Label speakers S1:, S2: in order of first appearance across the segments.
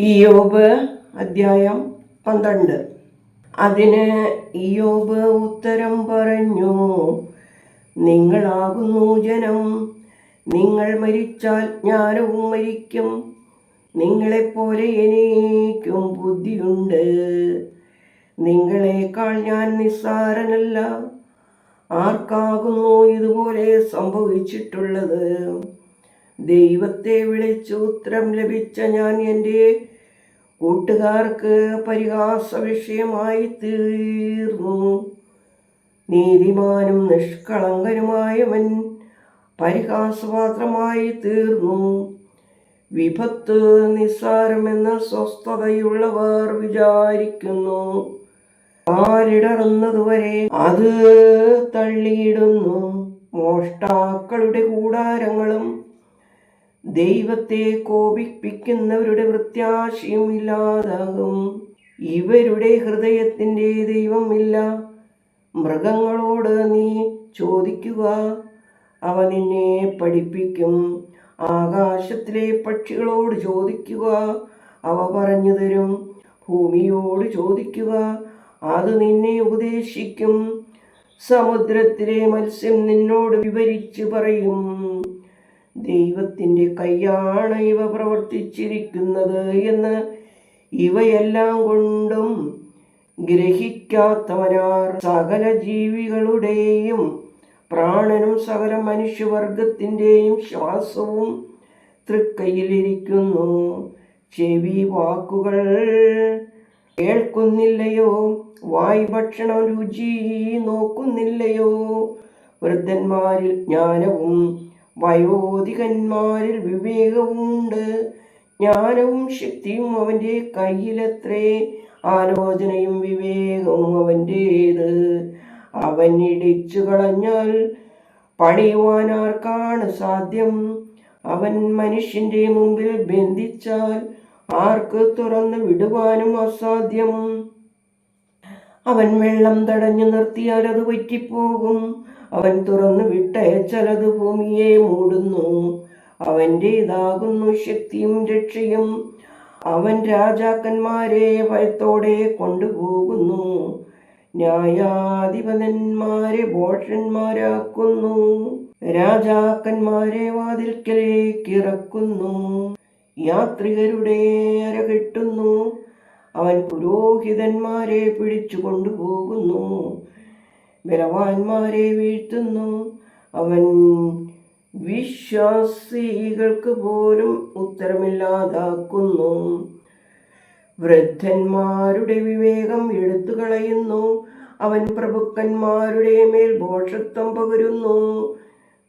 S1: ഇയോബ് അദ്ധ്യായം പന്ത്രണ്ട്. അതിന് ഇയോബ് ഉത്തരം പറഞ്ഞു നിങ്ങളാകുന്നു ജനം. നിങ്ങൾ മരിച്ചാൽ ജ്ഞാനവും മരിക്കും. നിങ്ങളെപ്പോലെ എനിക്കും ബുദ്ധിയുണ്ട്. നിങ്ങളെക്കാൾ ഞാൻ നിസ്സാരനല്ല. ആർക്കാകുന്നു ഇതുപോലെ സംഭവിച്ചിട്ടുള്ളത്? ദൈവത്തെ വിളിച്ചു ഉത്തരം ലഭിച്ച ഞാൻ എന്റെ കൂട്ടുകാർക്ക് പരിഹാസ വിഷയമായി തീർന്നു. നീതിമാനും നിഷ്കളങ്കനുമായവൻ പരിഹാസപാത്രമായി തീർന്നു. വിപത്ത് നിസ്സാരമെന്ന സ്വസ്ഥതയുള്ളവർ വിചാരിക്കുന്നു. ആരിടറുന്നതുവരെ അത് തള്ളിയിടുന്നു. മോഷ്ടാക്കളുടെ കൂടാരങ്ങളും ദൈവത്തെ കോപിപ്പിക്കുന്നവരുടെ പ്രത്യാശയും ഇല്ലാതാകും ഇവരുടെ ഹൃദയത്തിന്റെ ദൈവമില്ല. മൃഗങ്ങളോട് നീ ചോദിക്കുക. അവ നിന്നെ പഠിപ്പിക്കും. ആകാശത്തിലെ പക്ഷികളോട് ചോദിക്കുക. അവ പറഞ്ഞു തരും. ഭൂമിയോട് ചോദിക്കുക. അത് നിന്നെ ഉപദേശിക്കും. സമുദ്രത്തിലെ മത്സ്യം നിന്നോട് വിവരിച്ചു പറയും. ദൈവത്തിന്റെ കൈയാണ് ഇവ പ്രവർത്തിച്ചിരിക്കുന്നത് എന്ന് ഇവയെല്ലാം കൊണ്ടും ഗ്രഹിക്കാത്തവനാർ സകല ജീവികളുടെയും പ്രാണനും സകല മനുഷ്യവർഗത്തിന്റെയും ശ്വാസവും തൃക്കൈയിലിരിക്കുന്നു. ചെവി വാക്കുകൾ കേൾക്കുന്നില്ലയോ? വായ് ഭക്ഷണം രുചി നോക്കുന്നില്ലയോ? വൃദ്ധന്മാരിൽ ജ്ഞാനവും വയോധികന്മാരിൽ വിവേകവുമുണ്ട്. ജ്ഞാനവും ശക്തിയും അവന്റെ കയ്യിലത്രേ. ആലോചനയും വിവേകവും അവന്റേത് അവൻ ഇടിച്ചു കളഞ്ഞാൽ പണിയുവാൻ ആർക്കാണ് സാധ്യം? അവൻ മനുഷ്യന്റെ മുമ്പിൽ ബന്ധിച്ചാൽ ആർക്ക് തുറന്ന് വിടുവാനും അസാധ്യം? അവൻ വെള്ളം തടഞ്ഞു നിർത്തിയാൽ അത് വറ്റിപ്പോകും. അവൻ തുറന്നു അത് ഭൂമിയെ മൂടുന്നു. അവന്റെ ഇതാകുന്നു ശക്തിയും രക്ഷയും. അവൻ രാജാക്കന്മാരെ ഭയത്തോടെ കൊണ്ടുപോകുന്നു. ന്യായാധിപതന്മാരെ ഭോഷന്മാരാക്കുന്നു. രാജാക്കന്മാരെ വാതിൽക്കലേക്ക് ഇറക്കുന്നു. യാത്രികരുടെ അര കെട്ടുന്നു. അവൻ പുരോഹിതന്മാരെ പിടിച്ചു കൊണ്ടുപോകുന്നു. ബലവാന്മാരെ വീഴ്ത്തുന്നു. അവൻ വിശ്വാസികൾക്ക് പോലും ഉത്തരമില്ലാതാക്കുന്നു. വൃദ്ധന്മാരുടെ വിവേകം എടുത്തു കളയുന്നു അവൻ പ്രഭുക്കന്മാരുടെ മേൽ ഭോഷത്വം പകരുന്നു.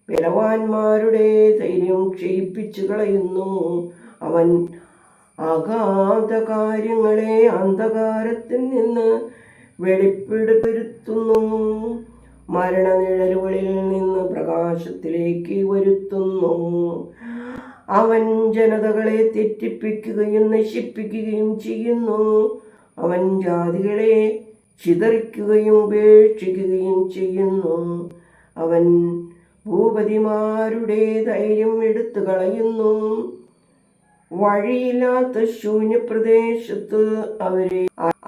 S1: ബലവാന്മാരുടെ ധൈര്യം ക്ഷയിപ്പിച്ചു കളയുന്നു. അവൻ അഗാധ കാര്യങ്ങളെ അന്ധകാരത്തിൽ നിന്ന് വെളിപ്പെടുത്തുന്നു മരണനിഴലുകളിൽ നിന്ന് പ്രകാശത്തിലേക്ക് വരുത്തുന്നു. അവൻ ജനതകളെ തെറ്റിപ്പിക്കുകയും നശിപ്പിക്കുകയും ചെയ്യുന്നു. അവൻ ജാതികളെ ചിതറിക്കുകയും ഉപേക്ഷിക്കുകയും ചെയ്യുന്നു. അവൻ ഭൂപതിമാരുടെ ധൈര്യം എടുത്തു കളയുന്നു. വഴിയില്ലാത്ത ശൂന്യപ്രദേശത്ത് അവരെ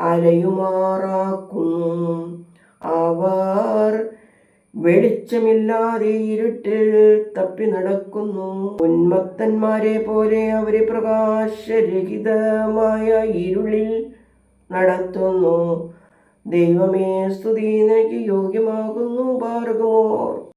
S1: അലയുമാറാക്കുന്നു. അവർ വെളിച്ചമില്ലാതെ ഇരുട്ടിൽ തപ്പി നടക്കുന്നു. ഉന്മത്തന്മാരെ പോലെ അവരെ പ്രകാശരഹിതമായ ഇരുളിൽ നടത്തുന്നു. ദൈവമേ സ്തുതി നിനക്ക് യോഗ്യമാകുന്നു ഭാർഗമോർ